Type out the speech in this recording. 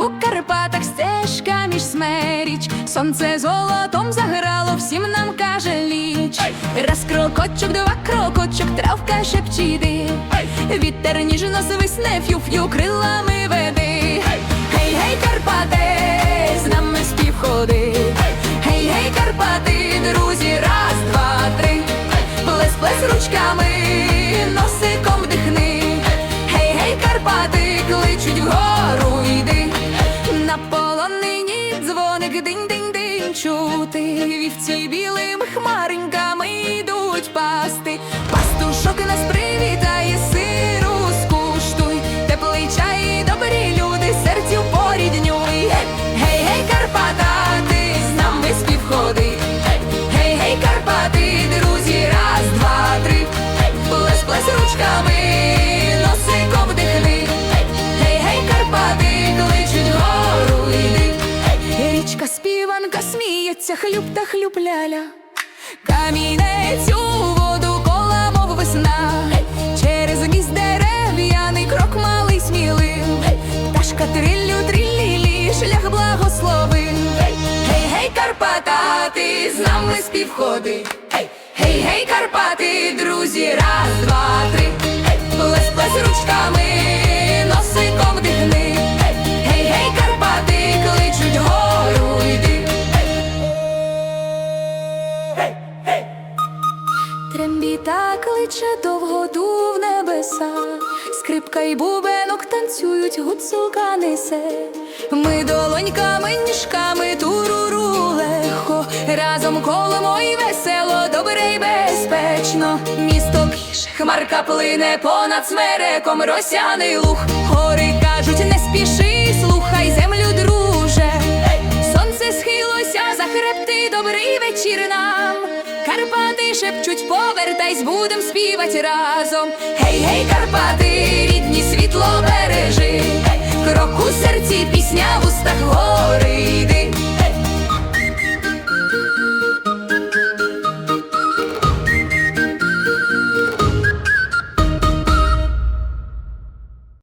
у Карпатах стежка між смеріч, сонце золотом заграло, всім нам каже ліч. Раз крокочок, два крокочок, травка шепчіди. Вітер ніжно свисне ф'ю-ф'ю крилами веди. Гей, гей, Карпати, з нами співходи. Гей, гей, Карпати, друзі, раз, два, три, плес, плес ручками, носиком дихни. Гей, гей, Карпати, кличуть вгору. Дзвоник динь-динь-динь чути. Вівці білим хмареньками йдуть пасти. Сміється, хлюб та хлюб ляля. Камінець у воду кола, мов весна. Через міст дерев'яний крок малий смілив. Пташка триллю триллілі, шлях благословив. Гей, гей, Карпата, ти з нами співходи. Гей, гей, Карпати, друзі, раз, два, три. Плес, плес ручками, Трембіта кличе довго дув небеса, скрипка й бубенок танцюють, гуцулка несе. Ми долоньками, ніжками туруру легко, разом колемо й весело, добре й безпечно. Місто піше, хмарка плине понад смереком, росяний луг. Гори кажуть, не спіши, слухай землю, друже. Сонце схилося за хребти, добрий вечір нам. Шепчуть, повертайсь, будем співати разом. Гей, гей, Карпати, рідні світло бережи.